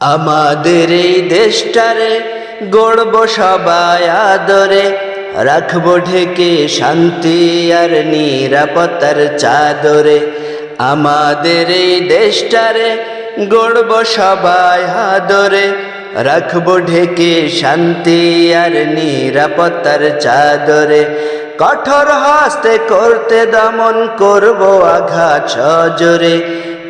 আমাদের এই দেশটারে গড়ব সবাই আদরে। রাখব ঢেকে শান্তি আর নিরাপত্তার চাদরে। আমাদের এই দেশটারে গড়ব সবাই আদরে। রাখব ঢেকে শান্তি আর নিরাপত্তার চাদরে। কঠোর হস্তে করতে দমন করব আঘাত সজরে।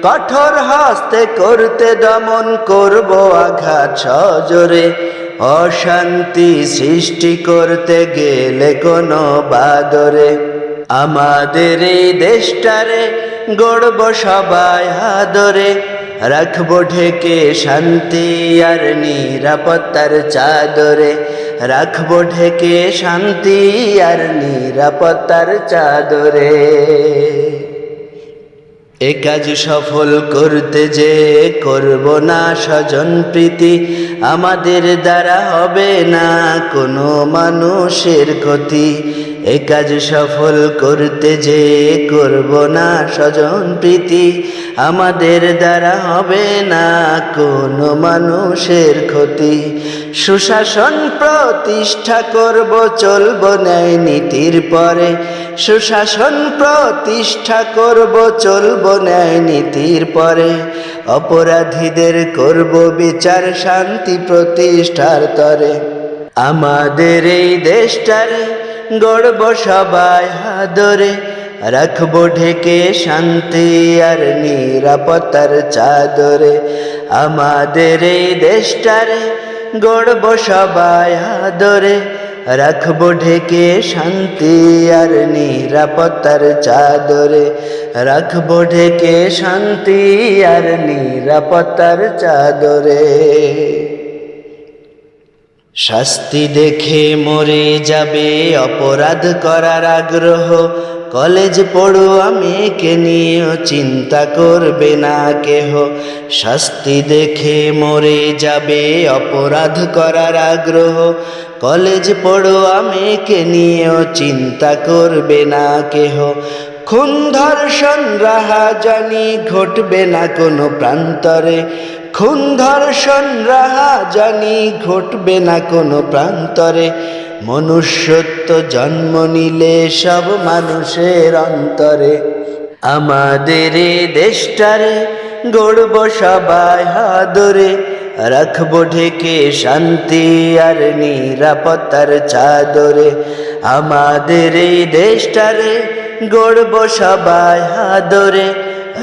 কঠোর হস্তে করতে দমন করব আঘাত সজরে। অশান্তি সৃষ্টি করতে গেলে কোনো বাদরে। আমাদের এই দেশটারে গড়ব সবাই আদরে রাখব ঢেকে শান্তি আর নিরাপত্তার চাদরে। রাখব ঢেকে শান্তি আর নিরাপত্তার চাদরে। এ কাজ সফল করতে যে করব না স্বজন প্রীতি, আমাদের দ্বারা হবে না কোনো মানুষের ক্ষতি। এ কাজ সফল করতে যে করব না স্বজন প্রীতি, আমাদের দ্বারা হবে না কোনো মানুষের ক্ষতি। সুশাসন প্রতিষ্ঠা করব, চলব ন্যায় নীতির পরে। সুশাসন প্রতিষ্ঠা করব, চলব ন্যায় নীতির পরে। অপরাধীদের করব বিচার, শান্তি প্রতিষ্ঠার তরে। আমাদের এই দেশটারে গড়ব সবাই আদরে রাখব ঢেকে শান্তি আর নিরাপত্তার চাদরে। আমাদের এই দেশটারে গড়ব সবাই আদরে রাখব ঢেকে শান্তি আর নিরাপত্তার চাদরে। রাখব ঢেকে শান্তি আর নিরাপত্তার চাদরে। শাস্তি দেখে মরে যাবে, অপরাধ করার আগ্রহ। কলেজ পড়ুয়া মেয়েকে নিয়েও চিন্তা করবে না কেহ। শাস্তি দেখে মরে যাবে, অপরাধ করার আগ্রহ। কলেজ পড়ুয়া মেয়েকে নিয়েও চিন্তা করবে না কেহ। খুন ধর্ষণ রাহা জানি ঘটবে না কোনো প্রান্তরে। খুন ধর্ষণ জানি ঘটবে না কোনো প্রান্তরে। মনুষ্যত্ব জন্ম নিলে সব মানুষের অন্তরে। আমাদের দেশটারে গড়ব সবাই হাদরে। রাখব ঢেকে শান্তি আর নিরাপত্তার চাদরে। আমাদের এই দেশটারে গড়ব সবাই হাদরে।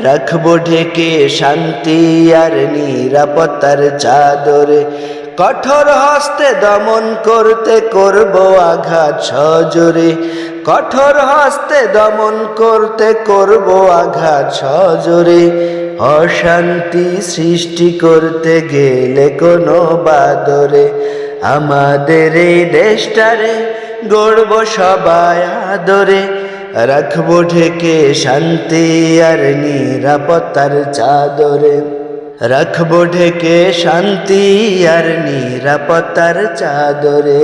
রাখব ঢেকে শান্তি আর নিরাপত্তার চাদরে। কঠোর হস্তে দমন করতে করব আঘাত সজরে। কঠোর হস্তে দমন করতে করব আঘাত সজরে। অশান্তি সৃষ্টি করতে গেলে কোনো বাদরে। আমাদের এই দেশটারে গড়ব সবাই আদরে। রাখব ঢেকে শান্তি আর নিরাপত্তার চাদরে। রাখব ঢেকে শান্তি আর নিরাপত্তার চাদরে।